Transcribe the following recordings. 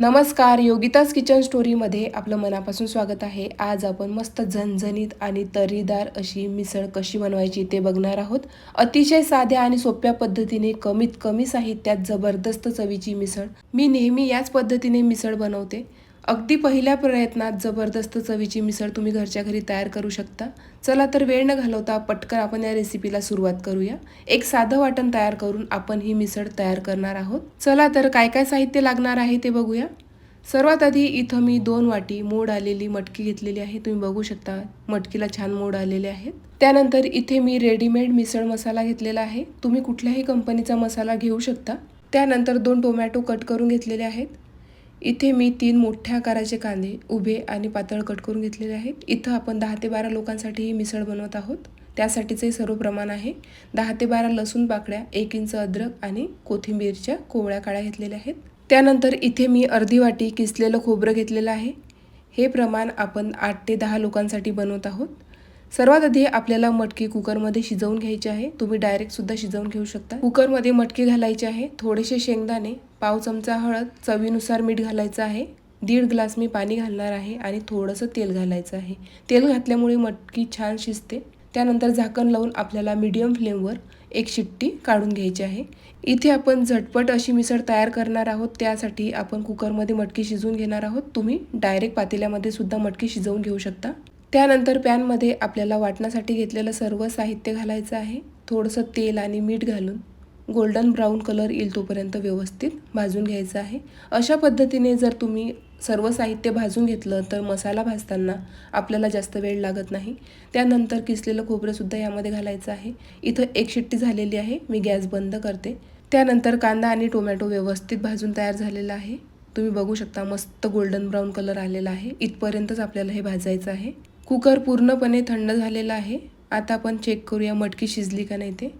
नमस्कार योगिताज किचन स्टोरीमध्ये आपलं मनापासून स्वागत आहे. आज आपण मस्त झणझणीत आणि तरीदार अशी मिसळ कशी बनवायची ते बघणार आहोत. अतिशय साध्या आणि सोप्या पद्धतीने कमीत कमी साहित्यात जबरदस्त चवीची मिसळ. मी नेहमी याच पद्धतीने मिसळ बनवते. अगदी पहिल्या प्रयत्नात जबरदस्त चवीची मिसळ तुम्ही घरच्या घरी तयार करू शकता. चला तर वेळ न घालवता पटकन आपण या रेसिपीला सुरुवात करूया. एक साधं वाटण तयार करून आपण ही मिसळ तयार करणार आहोत. चला तर काय काय साहित्य लागणार आहे ते बघूया. सर्वात आधी इथं मी दोन वाटी मोड आलेली मटकी घेतलेली आहे. तुम्ही बघू शकता मटकीला छान मोड आलेले आहेत. त्यानंतर इथे मी रेडीमेड मिसळ मसाला घेतलेला आहे. तुम्ही कुठल्याही कंपनीचा मसाला घेऊ शकता. त्यानंतर दोन टोमॅटो कट करून घेतलेले आहेत. इथे मी तीन मोठ्या आकाराचे कांदे उभे आणि पातळ कट करून घेतलेले आहेत. इथं आपण दहा ते बारा लोकांसाठी ही मिसळ बनवत आहोत. त्यासाठीचे सर्व प्रमाण आहे. दहा ते बारा लसूण पाकळ्या एक इंच अद्रक आणि कोथिंबीरच्या कोवळ्या काळ्या घेतलेल्या आहेत. त्यानंतर इथे मी अर्धी वाटी किसलेलं खोबरं घेतलेलं आहे. हे प्रमाण आपण आठ ते दहा लोकांसाठी बनवत आहोत. सर्वात आधी आपल्याला मटकी कुकरमध्ये शिजवून घ्यायची आहे. तुम्ही डायरेक्ट सुद्धा शिजवून घेऊ शकता. कुकरमध्ये मटकी घालायची आहे. थोडेसे शेंगदाणे पाव चमचा हळद चवीनुसार मीठ घालायचं आहे. दीड ग्लास मी पाणी घालणार आहे आणि थोडंसं तेल घालायचं आहे. तेल घातल्यामुळे मटकी छान शिजते. त्यानंतर झाकण लावून आपल्याला मीडियम फ्लेमवर एक शिट्टी काढून घ्यायची आहे. इथे आपण झटपट अशी मिसळ तयार करणार आहोत. त्यासाठी आपण कुकरमध्ये मटकी शिजवून घेणार आहोत. तुम्ही डायरेक्ट पातेल्यामध्ये सुद्धा मटकी शिजवून घेऊ शकता. त्यानंतर पॅनमध्ये आपल्याला वाटण्यासाठी घेतलेलं सर्व साहित्य घालायचं आहे. थोडंसं तेल आणि मीठ घालून गोल्डन ब्राऊन कलर येईल तोपर्यंत व्यवस्थित भाजून घ्यायचं आहे. अशा पद्धतीने जर तुम्ही सर्व साहित्य भाजून घेतलं तर मसाला भाजताना आपल्याला जास्त वेळ लागत नाही. त्यानंतर किसलेलं खोबरंसुद्धा यामध्ये घालायचं आहे. इथं एक शिट्टी झालेली आहे. मी गॅस बंद करते. त्यानंतर कांदा आणि टोमॅटो व्यवस्थित भाजून तयार झालेला आहे. तुम्ही बघू शकता मस्त गोल्डन ब्राऊन कलर आलेला आहे. इथपर्यंतच आपल्याला हे भाजायचं आहे. कुकर पूर्णपणे थंड झालेला आहे. आता आपण चेक करूया मटकी शिजली का नाही ते.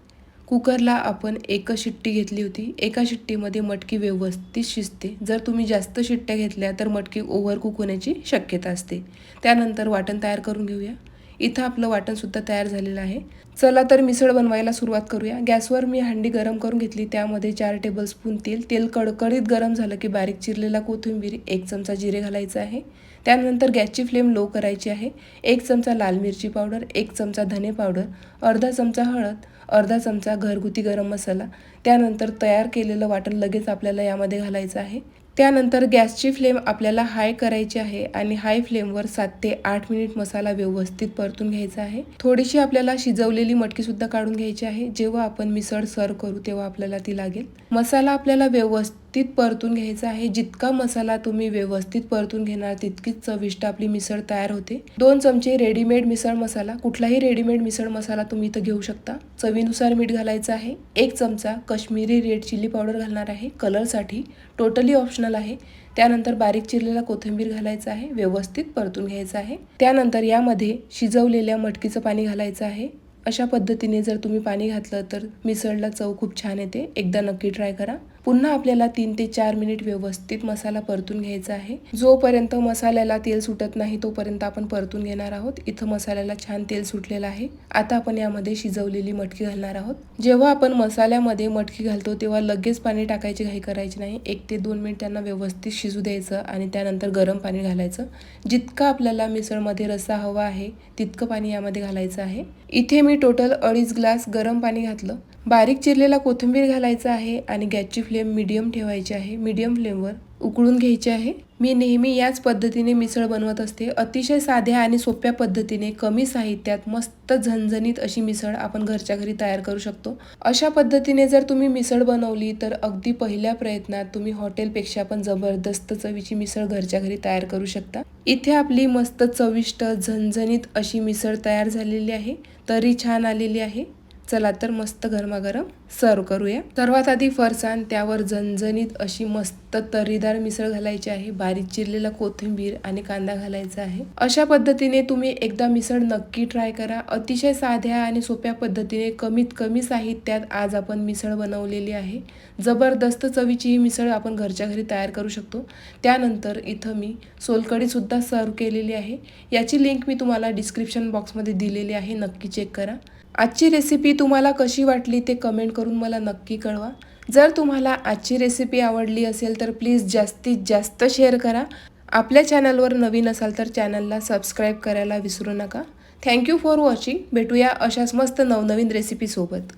कुकरला आपण एकच शिट्टी घेतली होती. एका शिट्टीमध्ये मटकी व्यवस्थित शिजते. जर तुम्ही जास्त शिट्ट्या घेतल्या तर मटकी ओव्हर कुक होण्याची शक्यता असते. त्यानंतर वाटण तयार करून घेऊया. इथं आपलं वाटणसुद्धा तयार झालेलं आहे. चला तर मिसळ बनवायला सुरुवात करूया. गॅसवर मी हंडी गरम करून घेतली. त्यामध्ये चार टेबलस्पून तेल. तेल कडकडीत गरम झालं की बारीक चिरलेला कोथिंबीर एक चमचा जिरे घालायचं आहे. त्यानंतर गॅसची फ्लेम लो करायची आहे. एक चमचा लाल मिरची पावडर एक चमचा धने पावडर अर्धा चमचा हळद अर्धा चमचा घरगुती गरम मसाला. त्यानंतर तयार केलेलं वाटण लगेच आपल्याला यामध्ये घालायचं आहे. त्यानंतर गॅसची फ्लेम आपल्याला हाय करायची आहे आणि हाय फ्लेमवर सात ते आठ मिनिट मसाला व्यवस्थित परतून घ्यायचा आहे. थोडीशी आपल्याला शिजवलेली मटकी सुद्धा काढून घ्यायची आहे. जेव्हा आपण मिसळ सर्व करू तेव्हा आपल्याला ती लागेल. मसाला आपल्याला व्यवस्थित परतून घ्यायचं आहे. जितका मसाला तुम्ही व्यवस्थित परतून घेणार तितकीच चविष्ट आपली मिसळ तयार होते. दोन चमचे रेडीमेड मिसळ मसाला. कुठलाही रेडीमेड मिसळ मसाला तुम्ही इथं घेऊ शकता. चवीनुसार मीठ घालायचं आहे. एक चमचा कश्मीरी रेड चिली पावडर घालणार आहे. कलरसाठी टोटली ऑप्शनल आहे. त्यानंतर बारीक चिरलेला कोथिंबीर घालायचा आहे. व्यवस्थित परतून घ्यायचं आहे. त्यानंतर यामध्ये शिजवलेल्या मटकीचं पाणी घालायचं आहे. अशा पद्धतीने जर तुम्ही पाणी घातलं तर मिसळला चव खूप छान येते. एकदा नक्की ट्राय करा. पुन्हा आपल्याला तीन ते चार मिनिट व्यवस्थित मसाला परतून घ्यायचा आहे. जोपर्यंत मसाल्याला तेल सुटत नाही तोपर्यंत आपण परतून घेणार आहोत. इथं मसाल्याला छान तेल सुटलेलं आहे. आता आपण यामध्ये शिजवलेली मटकी घालणार आहोत. जेव्हा आपण मसाल्यामध्ये मटकी घालतो तेव्हा लगेच पाणी टाकायची घाई करायची नाही. एक ते दोन मिनिट त्यांना व्यवस्थित शिजू द्यायचं आणि त्यानंतर गरम पाणी घालायचं. जितकं आपल्याला मिसळमध्ये रस्सा हवा आहे तितकं पाणी यामध्ये घालायचं आहे. इथे मी टोटल अडीच ग्लास गरम पाणी घातलं. बारीक चिरलेला कोथिंबीर घालायचा आहे आणि गॅसची फ्लेम मिडियम ठेवायची आहे. मीडियम फ्लेमवर उकळून घ्यायची आहे. मी नेहमी याच पद्धतीने मिसळ बनवत असते. अतिशय साध्या आणि सोप्या पद्धतीने कमी साहित्यात मस्त झणझणीत अशी मिसळ आपण घरच्या घरी तयार करू शकतो. अशा पद्धतीने जर तुम्ही मिसळ बनवली तर अगदी पहिल्या प्रयत्नात तुम्ही हॉटेलपेक्षा पण जबरदस्त चवीची मिसळ घरच्या घरी तयार करू शकता. इथे आपली मस्त चविष्ट झणझणीत अशी मिसळ तयार झालेली आहे. तरी छान आलेली आहे. चला तर मस्त गरमागरम. सर्व करूया. सर्वात आधी फरसाण त्यावर झणझणीत अशी मस्त तरीदार मिसळ घालायची आहे. बारीक चिरलेला कोथिंबीर आणि कांदा घालायचा आहे. अशा पद्धतीने तुम्ही एकदा मिसळ नक्की ट्राय करा. अतिशय साध्या आणि सोप्या पद्धतीने कमीत कमी साहित्यात आज आपण मिसळ बनवलेली आहे. जबरदस्त चवीची ही मिसळ आपण घरच्या घरी तयार करू शकतो. त्यानंतर इथं मी सोलकडीसुद्धा सर्व केलेली आहे. याची लिंक मी तुम्हाला डिस्क्रिप्शन बॉक्समध्ये दिलेली आहे. नक्की चेक करा. आजची रेसिपी तुम्हाला कशी वाटली ते कमेंट करून मला नक्की कळवा. जर तुम्हाला आजची रेसिपी आवडली असेल तर प्लीज जास्तीत जास्त शेअर करा. आपल्या चॅनलवर नवीन असाल तर चॅनलला सबस्क्राईब करायला विसरू नका. थँक्यू फॉर वॉचिंग भेटूया अशाच मस्त नवनवीन रेसिपीसोबत